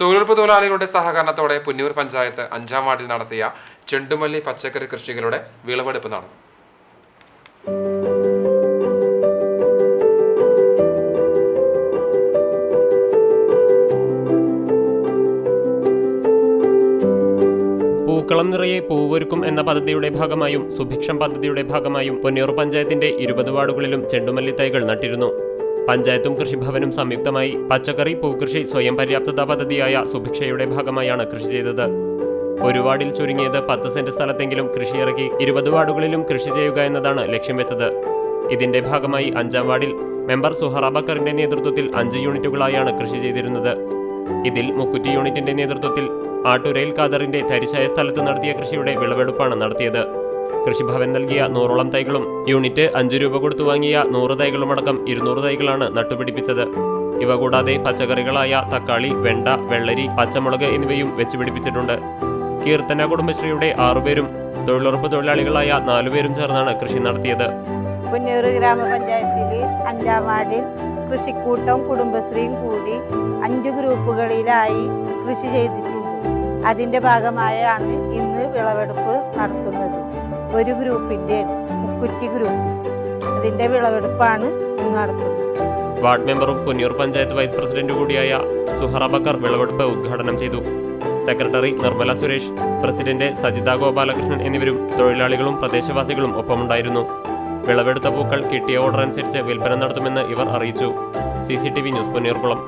തൊഴിലുറപ്പ് തൊഴിലാളികളുടെ സഹകരണത്തോടെ പുന്നൂർ പഞ്ചായത്ത് അഞ്ചാം വാർഡിൽ നടത്തിയ ചെണ്ടുമല്ലി പച്ചക്കറി കൃഷികളുടെ വിളവെടുപ്പ് നടന്നു. പൂക്കളം നിറയെ പൂവൊരുക്കും എന്ന പദ്ധതിയുടെ ഭാഗമായും സുഭിക്ഷം പദ്ധതിയുടെ ഭാഗമായും പൊന്നിയൂർ പഞ്ചായത്തിന്റെ ഇരുപത് വാർഡുകളിലും ചെണ്ടുമല്ലി തൈകൾ നട്ടിരുന്നു. പഞ്ചായത്തും കൃഷിഭവനും സംയുക്തമായി പച്ചക്കറി പൂക്കൃഷി സ്വയം പര്യാപ്തതാ പദ്ധതിയായ സുഭിക്ഷയുടെ ഭാഗമായാണ് കൃഷി ചെയ്തത്. ഒരു വാർഡിൽ ചുരുങ്ങിയത് പത്ത് സെന്റ് സ്ഥലത്തെങ്കിലും കൃഷിയിറക്കി ഇരുപത് വാർഡുകളിലും കൃഷി ചെയ്യുക എന്നതാണ് ലക്ഷ്യം വെച്ചത്. ഇതിന്റെ ഭാഗമായി അഞ്ചാം വാർഡിൽ മെമ്പർ സുഹറ ബക്കറിന്റെ നേതൃത്വത്തിൽ അഞ്ച് യൂണിറ്റുകളായാണ് കൃഷി ചെയ്തിരുന്നത്. ഇതിൽ മുക്കുറ്റി യൂണിറ്റിന്റെ നേതൃത്വത്തിൽ ആട്ടുരയിൽ ഖാദറിന്റെ തരിശായ സ്ഥലത്ത് നടത്തിയ കൃഷിയുടെ വിളവെടുപ്പാണ് നടത്തിയത്. കൃഷിഭവൻ നൽകിയ നൂറോളം തൈകളും യൂണിറ്റ് അഞ്ചു രൂപ കൊടുത്തു വാങ്ങിയ നൂറ് തൈകളുമടക്കം ഇരുന്നൂറ് തൈകളാണ് നട്ടുപിടിപ്പിച്ചത്. ഇവ കൂടാതെ പച്ചക്കറികളായ തക്കാളി വെണ്ട വെള്ളരി പച്ചമുളക് എന്നിവയും വെച്ചുപിടിപ്പിച്ചിട്ടുണ്ട്. കീർത്തന കുടുംബശ്രീയുടെ ആറുപേരും തൊഴിലുറപ്പ് തൊഴിലാളികളായ നാലുപേരും ചേർന്നാണ് കൃഷി നടത്തിയത്. പുന്നൂർ ഗ്രാമപഞ്ചായത്തിൽ അഞ്ചാം വാർഡിൽ കൃഷിക്കൂട്ടം കുടുംബശ്രീയും കൂടി അഞ്ച് ഗ്രൂപ്പുകളിലായി കൃഷി ചെയ്തിട്ടുണ്ട്. അതിന്റെ ഭാഗമായാണ് ഇന്ന് വിളവെടുപ്പ് നടത്തുന്നത്. ഒരു ഗ്രൂപ്പിന്റെ മുക്കുറ്റി ഗ്രൂപ്പ് അതിന്റെ വിളവെടുപ്പാണ് ഇന്ന് നടത്തുന്നത്. വാർഡ് മെമ്പറും പുന്നൂർ പഞ്ചായത്ത് വൈസ് പ്രസിഡന്റ് കൂടിയായ സുഹറ ബക്കർ വിളവെടുപ്പ് ഉദ്ഘാടനം ചെയ്തു. സെക്രട്ടറി നിർമ്മല സുരേഷ് പ്രസിഡന്റ് സജിത ഗോപാലകൃഷ്ണൻ എന്നിവരും തൊഴിലാളികളും പ്രദേശവാസികളും ഒപ്പമുണ്ടായിരുന്നു. വിളവെടുത്ത പൂക്കൾ കിട്ടിയ ഓർഡർ അനുസരിച്ച് വിൽപ്പന നടത്തുമെന്ന് ഇവർ അറിയിച്ചു. C news Ponniyoorkulam